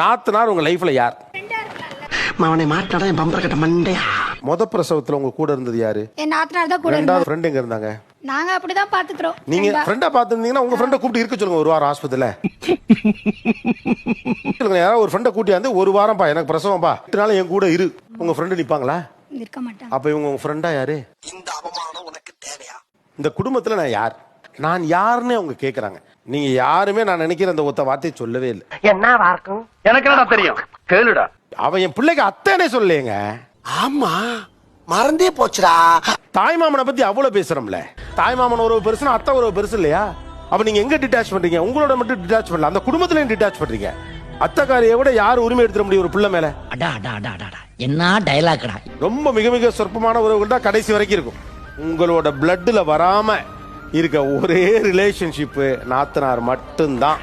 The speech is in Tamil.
நாத்தனார் உங்க லைஃப்ல யார்? அவனை மாட்டாடா என் பம்பர கட்ட மண்டையா? முத பிரசவத்துல உங்க கூட இருந்தது யாரு? என் நாத்தனார் தான் கூட இருந்தா ரெண்டாவது ஃப்ரெண்ட் எங்க இருந்தாங்க? நாங்க அப்படிதான் பாத்துக்கிறோம். நீங்க ஃப்ரெண்டா பாத்துருந்தீங்கன்னா உங்க ஃப்ரெண்டை கூப்பிட்டு இருக்க சொல்லுங்க ஒரு வாரம் ஆஸ்பத்திரியில. சொல்லுங்க யாராவது ஒரு ஃப்ரெண்டை கூட்டி வந்து ஒரு வாரம் பா எனக்கு பிரசவம் பா எட்டு நாள் என் கூட இரு. உங்க ஃப்ரெண்டு நிப்பாங்களா? இருக்க மாட்டாங்க. அப்ப இவங்க உங்க ஃப்ரெண்டா யாரு? இந்த அவமானம் உனக்கு தேவையா? இந்த குடும்பத்துல நான் யார்? நான் யாருன்னு அவங்க கேக்குறாங்க. நீங்க யாருமே நான் நினைக்கிற அந்த ஒத்த வார்த்தையை சொல்லவே இல்லை. என்ன வார்க்கும்? எனக்கு என்னடா தெரியும்? கேளுடா. அவன் என் பிள்ளைக்கு அத்தனை சொல்லேங்க ஆமா. மறந்தே போச்சுடா. தாய் மாமனை பத்தி அவ்வளவு பேசுறோம்ல. தாய் மாமன் உறவு பெருசுனா அத்தை உறவு பெருசு இல்லையா? அப்ப நீங்க எங்க டிட்டாச் பண்றீங்க? உங்களோட மட்டும் டிட்டாச் பண்ணல. அந்த குடும்பத்திலையும் டிட்டாச் பண்றீங்க. அத்தைக்காரியை விட யார் உரிமை எடுத்துட முடியும் ஒரு பிள்ளை மேல? அடா அடா அடா அடா, அடா. என்ன டயலாக்டா ரொம்ப மிக மிக சொற்பமான உறவுகள் தான் கடைசி வரைக்கும் இருக்கும். உங்களோட பிளட்ல வராம இருக்க ஒரே ரிலேஷன்ஷிப்பு நாத்தனார் மட்டும்தான்.